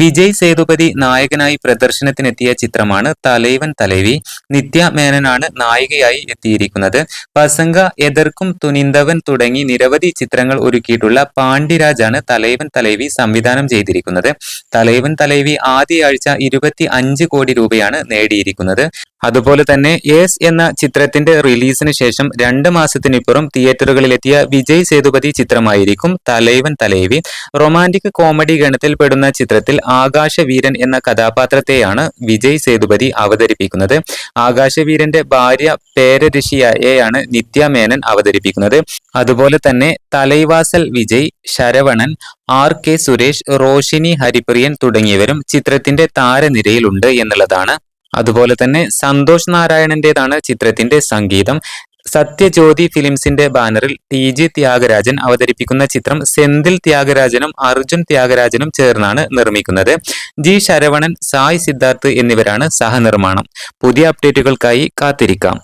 വിജയ് സേതുപതി നായകനായി പ്രദർശനത്തിനെത്തിയ ചിത്രമാണ് തലൈവൻ തലൈവി. നിത്യ മേനനാണ് നായികയായി എത്തിയിരിക്കുന്നത്. പസംഗ എതിർക്കും തുനിന്തവൻ തുടങ്ങി നിരവധി ചിത്രങ്ങൾ ഒരുക്കിയിട്ടുള്ള പാണ്ഡിരാജാണ് തലൈവൻ തലൈവി സംവിധാനം ചെയ്തിരിക്കുന്നത്. തലൈവൻ തലൈവി ആദ്യ ആഴ്ച ഇരുപത്തി അഞ്ച് കോടി രൂപയാണ് നേടിയിരിക്കുന്നത്. അതുപോലെ തന്നെ എസ് എന്ന ചിത്രത്തിന്റെ റിലീസിന് ശേഷം രണ്ട് മാസത്തിനിപ്പുറം തിയേറ്ററുകളിലെത്തിയ വിജയ് സേതുപതി ചിത്രമായിരിക്കും തലൈവൻ തലൈവി. റൊമാന്റിക് കോമഡി ഗണത്തിൽപ്പെടുന്ന ചിത്രത്തിൽ ആകാശവീരൻ എന്ന കഥാപാത്രത്തെയാണ് വിജയ് സേതുപതി അവതരിപ്പിക്കുന്നത്. ആകാശവീരന്റെ ഭാര്യ പേരഋഷിയെയാണ് നിത്യ മേനൻ അവതരിപ്പിക്കുന്നത്. അതുപോലെ തന്നെ തലൈവാസൽ വിജയ് ശരവണൻ ആർ കെ സുരേഷ് റോഷിനി ഹരിപ്രിയൻ തുടങ്ങിയവരും ചിത്രത്തിന്റെ താരനിരയിലുണ്ട് എന്നുള്ളതാണ് അതുപോലെ തന്നെ സന്തോഷ് നാരായണന്റേതാണ് ചിത്രത്തിന്റെ സംഗീതം. സത്യജ്യോതി ഫിലിംസിന്റെ ബാനറിൽ ടി ജി ത്യാഗരാജൻ അവതരിപ്പിക്കുന്ന ചിത്രം സെന്തിൽ ത്യാഗരാജനും അർജുൻ ത്യാഗരാജനും ചേർന്നാണ് നിർമ്മിക്കുന്നത്. ജി ശരവണൻ സായ് സിദ്ധാർത്ഥ് എന്നിവരാണ് സഹനിർമ്മാണം. പുതിയ അപ്ഡേറ്റുകൾക്കായി കാത്തിരിക്കാം.